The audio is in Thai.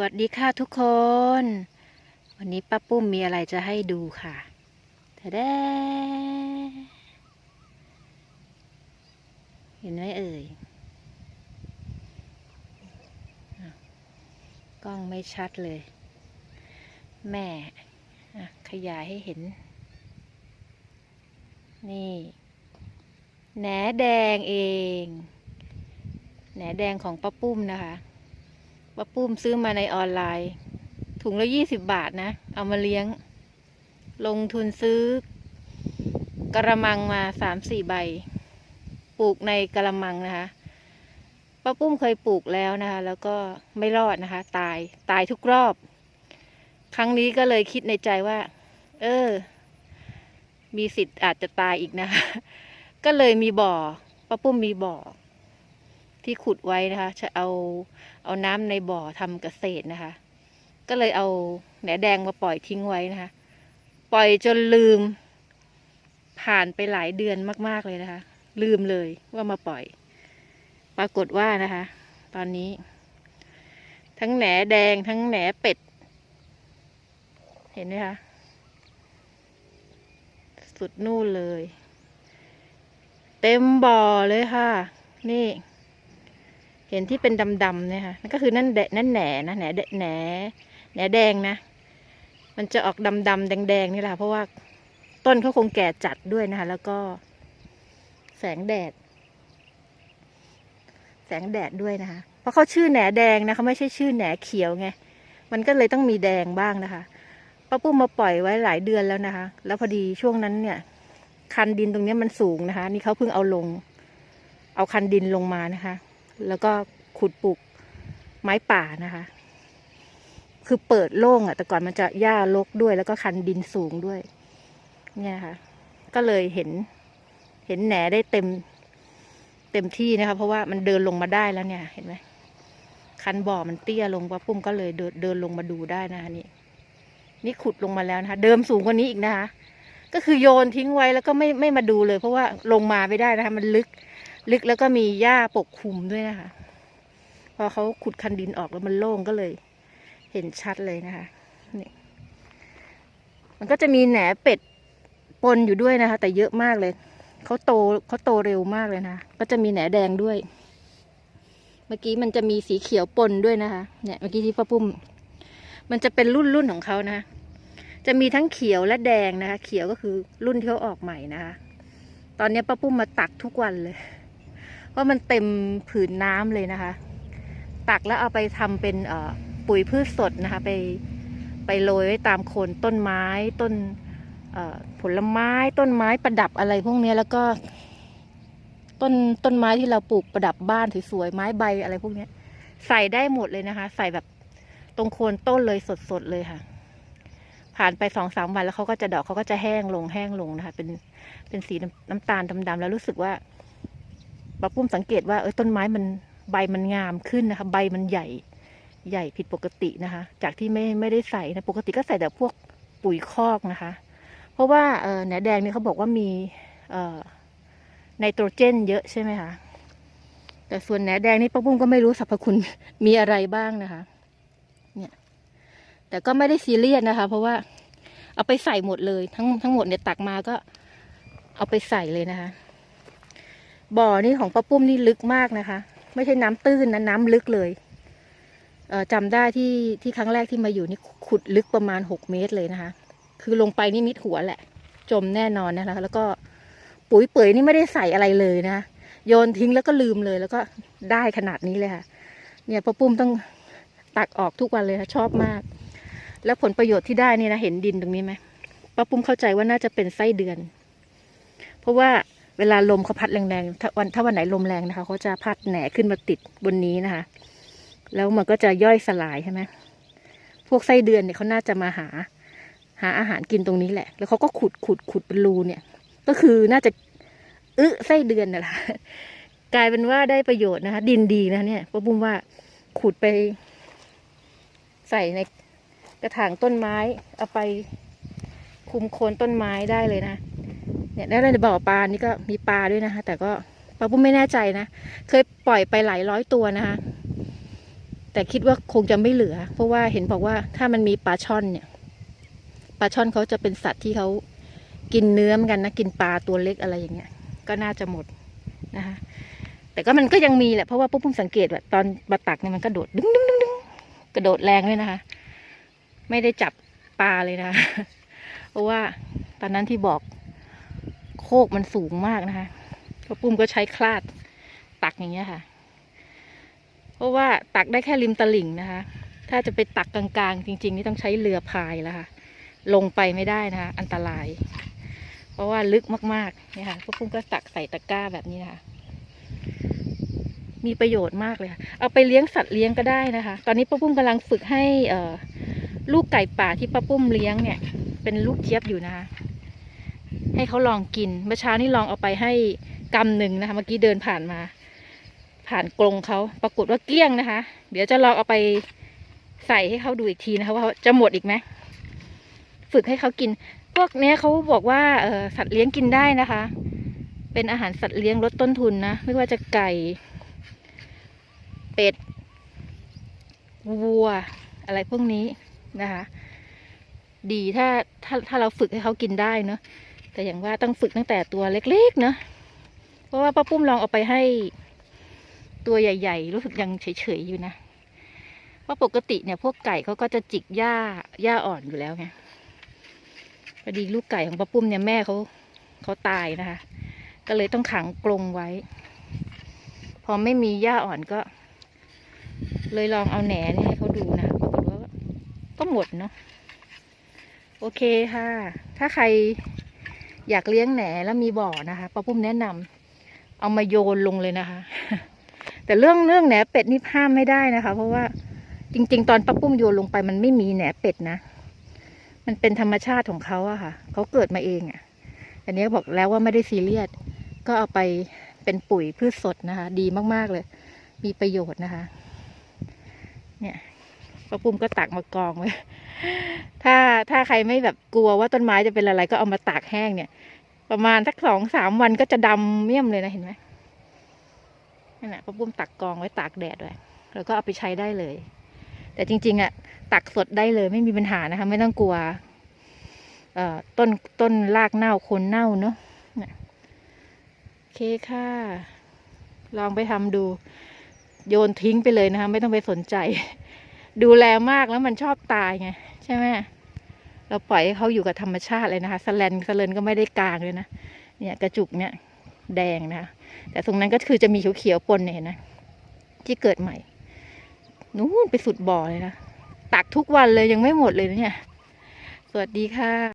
วัสดีค่ะทุกคน วันนี้ป้าปุ้มมีอะไรจะให้ดูค่ะทะเด้เห็นไหมเอ่ย กล้องไม่ชัดเลย แม่ขยายให้เห็น นี่แหนแดงเอง แหนแดงของป้าปุ้มนะคะ ป้าปุ้มซื้อมาในออนไลน์ ถุงละยี่สิบบาทนะ เอามาเลี้ยง ลงทุนซื้อกระมังมาสามสี่ใบ ปลูกในกระมังนะคะป้าปุ้มเคยปลูกแล้วนะคะ แล้วก็ไม่รอดนะคะ ตายตายทุกรอบ ครั้งนี้ก็เลยคิดในใจว่า เออ มีสิทธิ์อาจจะตายอีกนะคะ ก็เลยมีบ่อป้าปุ้มมีบ่อ ที่ขุดไว้นะคะ จะเอาเอาน้ำในบ่อทำเกษตรนะคะ ก็เลยเอาแหนแดงมาปล่อยทิ้งไว้นะคะ ปล่อยจนลืม ผ่านไปหลายเดือนมาก ๆเลยนะคะ ลืมเลยว่ามาปล่อย ปรากฏว่านะคะ ตอนนี้ ทั้งแหนแดงทั้งแหนเป็ด เห็นไหมคะสุดนู่นเลย เต็มบ่อเลยค่ะ นี่ เห็นที่เป็นดำๆเนี่ยค่ะนั่นก็คือนั่นแดนั่นแหนนะแหนแดแหนแหนแดงนะ มันจะออกดำๆแดงๆนี่แหละเพราะว่าต้นเขาคงแก่จัดด้วยนะคะ แล้วก็แสงแดด แสงแดดด้วยนะคะ เพราะเขาชื่อแหนแดงนะเขาไม่ใช่ชื่อแหนเขียวไงมันก็เลยต้องมีแดงบ้างนะคะป้าปุ้มมาปล่อยไว้หลายเดือนแล้วนะคะ แล้วพอดีช่วงนั้นเนี่ย คันดินตรงนี้มันสูงนะคะ นี่เขาเพิ่งเอาลง เอาคันดินลงมานะคะ แล้วก็ขุดปลูกไม้ป่านะคะ คือเปิดโล่งอะ่ะ แต่ก่อนมันจะหญ้ารกด้วย แล้วก็คันดินสูงด้วย เนี่ยค่ะ ก็เลยเห็น เห็นแหนได้เต็ม เต็มที่นะคะ เพราะว่ามันเดินลงมาได้แล้วเนี่ย เห็นไหมคันบ่อมันเตี้ยลงว่าปุ้มก็เลยเดินเดินลงมาดูได้นะคะนี่ นี่ขุดลงมาแล้วนะคะ เดิมสูงกว่านี้อีกนะคะ ก็คือโยนทิ้งไว้แล้วก็ไม่ไม่มาดูเลย เพราะว่าลงมาไม่ได้นะคะ มันลึก ลึกแล้วก็มีหญ้าปกคลุมด้วยนะคะ พอเขาขุดคันดินออกแล้วมันโล่งก็เลย เห็นชัดเลยนะคะนี่มันก็จะมีแหนเป็ดปนอยู่ด้วยนะคะ แต่เยอะมากเลยเขาโตเขาโตเร็วมากเลยนะก็จะมีแหนแดงด้วย เมื่อกี้มันจะมีสีเขียวปนด้วยนะคะเนี่ยเมื่อกี้ที่ป้าปุ้ม มันจะเป็นรุ่นรุ่นของเขานะจะมีทั้งเขียวและแดงนะคะ เขียวก็คือรุ่นที่เขาออกใหม่นะคะ ตอนนี้ป้าปุ้มมาตักทุกวันเลย เพรามันเต็มผืนน้ำเลยนะคะ ตักแล้วเอาไปทำเป็นเอ่อปุ๋ยพืชสดนะคะ ไปไปโรยไว้ตามโคนต้นไม้ต้นเอ่อผลไม้ต้นไม้ประดับอะไรพวกนี้แล้วก็ต้นต้นไม้ที่เราปลูกประดับบ้านสวยๆไม้ใบอะไรพวกเนี้ยใส่ได้หมดเลยนะคะ ใส่แบบตรงโคนต้นเลยสดๆเลยค่ะ ผ่านไปสองสามวันแล้วเขาก็จะดอกเขาก็จะแห้งลงแห้งลงนะคะ เป็นเป็นสีน้ำน้ำตาลดำๆแล้วรู้สึกว่า ป้าปุ้มสังเกตว่าเออต้นไม้มันใบมันงามขึ้นนะคะ ใบมันใหญ่ใหญ่ผิดปกตินะคะ จากที่ไม่ไม่ได้ใส่นะปกติก็ใส่แต่พวกปุ๋ยคอกนะคะ เพราะว่าเออแหนแดงเนี่ยเขาบอกว่ามีเออไนโตรเจน เยอะใช่ไหมคะแต่ส่วนแหนแดงนี่ป้าปุ้มก็ไม่รู้สรรพคุณมีอะไรบ้างนะคะ เนี่ย แต่ก็ไม่ได้ซีเรียสนะคะ เพราะว่าเอาไปใส่หมดเลยทั้งทั้งหมดเนี่ยตักมาก็เอาไปใส่เลยนะคะ บ่อนี่ของป้าปุ้มนี่ลึกมากนะคะ ไม่ใช่น้ำตื้นนะน้ำลึกเลยเออจำได้ที่ที่ครั้งแรกที่มาอยู่นี่ขุดลึกประมาณหกเมตรเลยนะคะ คือลงไปนี่มิดหัวแหละ จมแน่นอนนะคะ แล้วก็ปุ๋ยเปื่อยนี่ไม่ได้ใส่อะไรเลยนะะโยนทิ้งแล้วก็ลืมเลย แล้วก็ได้ขนาดนี้เลยค่ะ เนี่ยป้าปุ้มต้องตักออกทุกวันเลยค่ะชอบมาก แล้วผลประโยชน์ที่ได้นี่นะเห็นดินตรงนี้ไหมป้าปุ้มเข้าใจว่าน่าจะเป็นไส้เดือน เพราะว่า เวลาลมเขาพัดแรงๆถ้าวันถ้าวันไหนลมแรงนะคะเขาจะพัดแหนขึ้นมาติดบนนี้นะคะ แล้วมันก็จะย่อยสลายใช่ไหมพวกไส้เดือนเนี่ยเขาน่าจะมาหา หาอาหารกินตรงนี้แหละ แล้วเขาก็ขุดขุดขุดเป็นรูเนี่ย ก็คือน่าจะอึไส้เดือนน่ะแหละกลายเป็นว่าได้ประโยชน์นะคะ ดินดีนะเนี่ยป้าบุ้มว่าขุดไป ใส่ในกระถางต้นไม้ เอาไปคุมโคนต้นไม้ได้เลยนะ เนี่ยแล้วในบ่อปลานี่ก็มีปลาด้วยนะคะ แต่ก็ปลาปุ้มไม่แน่ใจนะเคยปล่อยไปหลายร้อยตัวนะคะ แต่คิดว่าคงจะไม่เหลือ เพราะว่าเห็นบอกว่าถ้ามันมีปลาช่อนเนี่ยปลาช่อนเขาจะเป็นสัตว์ที่เขากินเนื้อเหมือนกันนะกินปลาตัวเล็กอะไรอย่างเงี้ย ก็น่าจะหมดนะคะแต่ก็มันก็ยังมีแหละเพราะว่าปุ๊บปุ้มสังเกตว่าตอนปลาตักเนี่ยมันกระโดดดึงดึงดึงดึงกระโดดแรงด้วยนะคะ ไม่ได้จับปลาเลยนะ เพราะว่าตอนนั้นที่บอก โคกมันสูงมากนะคะปุ๊บปุ้มก็ใช้คลาดตักอย่างเงี้ยค่ะ เพราะว่าตักได้แค่ริมตลิ่งนะคะ ถ้าจะไปตักกลางๆ จริง ๆ นี่ต้องใช้เรือพายแล้วค่ะ ลงไปไม่ได้นะคะ อันตราย เพราะว่าลึกมากๆเนี่ยค่ะพวกปุ้มก็ตักใส่ตะกร้าแบบนี้นะคะมีประโยชน์มากเลยค่ะ เอาไปเลี้ยงสัตว์เลี้ยงก็ได้นะคะ ตอนนี้ป้าปุ้มกำลังฝึกให้ลูกไก่ป่าที่ป้าปุ้มเลี้ยงเนี่ย เป็นลูกเจี๊ยบอยู่นะคะ ให้เขาลองกิน เมื่อเช้านี่ลองเอาไปให้กำหนึ่งนะคะ เมื่อกี้เดินผ่านมา ผ่านกรงเขาปรากฏว่าเกลี้ยงนะคะ เดี๋ยวจะลองเอาไปใส่ให้เขาดูอีกทีนะคะว่าจะหมดอีกไหมฝึกให้เขากิน พวกเนี้ยเขาบอกว่าเออสัตว์เลี้ยงกินได้นะคะ เป็นอาหารสัตว์เลี้ยงลดต้นทุนนะไม่ว่าจะไก่ เป็ดวัว อะไรพวกนี้นะคะ ดีถ้าถ้าถ้าเราฝึกให้เขากินได้เนอะ แต่อย่างว่าต้องฝึกตั้งแต่ตัวเล็กๆเนอะเพราะว่าป้าปุ้มลองเอาไปให้ตัวใหญ่ ๆ รู้สึกยังเฉยๆอยู่นะเพราะปกติเนี่ยพวกไก่เขาก็จะจิกหญ้าหญ้าอ่อนอยู่แล้วไงพอดีลูกไก่ของป้าปุ้มเนี่ยแม่เขาเขาตายนะคะ ก็เลยต้องขังกรงไว้ พอไม่มีหญ้าอ่อนก็ เลยลองเอาแหนนี่ให้เขาดูนะปรากฏว่าก็หมดเนาะโอเคค่ะ ถ้าใคร อยากเลี้ยงแหนแล้วมีบ่อนะคะป้าปุ้มแนะนำเอามาโยนลงเลยนะคะ แต่เรื่องเรื่องแหนเป็ดนี่ห้ามไม่ได้นะคะ เพราะว่าจริง ๆ ตอนป้าปุ้มโยนลงไปมันไม่มีแหนเป็ดนะ มันเป็นธรรมชาติของเขาอะค่ะเขาเกิดมาเองอะอันนี้บอกแล้วว่าไม่ได้ซีเรียสก็เอาไปเป็นปุ๋ยพืชสดนะคะ ดีมากๆเลย มีประโยชน์นะคะ เนี่ยป้าปุ้มก็ตักมากองไว้ ถ้าถ้าใครไม่แบบกลัวว่าต้นไม้จะเป็นอะไรก็เอามาตากแห้งเนี่ย ประมาณสักสองสามวันก็จะดำเมี่ยมเลยนะเห็นไหมนั่นแหละป้าปุ้มตักกองไว้ตากแดดไว้แล้วก็เอาไปใช้ได้เลย แต่จริง ๆอะตักสดได้เลยไม่มีปัญหานะคะ ไม่ต้องกลัวเอ่อต้นต้นรากเน่าโคนเน่าเนาะเนี่ยโอเคค่ะ ลองไปทำดู โยนทิ้งไปเลยนะคะ ไม่ต้องไปสนใจ ดูแลมากแล้วมันชอบตายไงใช่ไหมเราปล่อยให้เขาอยู่กับธรรมชาติเลยนะคะสแลนสแลนก็ไม่ได้กลางเลยนะเนี่ยกระจุกเนี่ยแดงนะคะแต่ตรงนั้นก็คือจะมีเขียวๆปนเนี่ยนะที่เกิดใหม่นู้นไปสุดบ่อเลยนะตักทุกวันเลยยังไม่หมดเลยนะเนี่ย สวัสดีค่ะ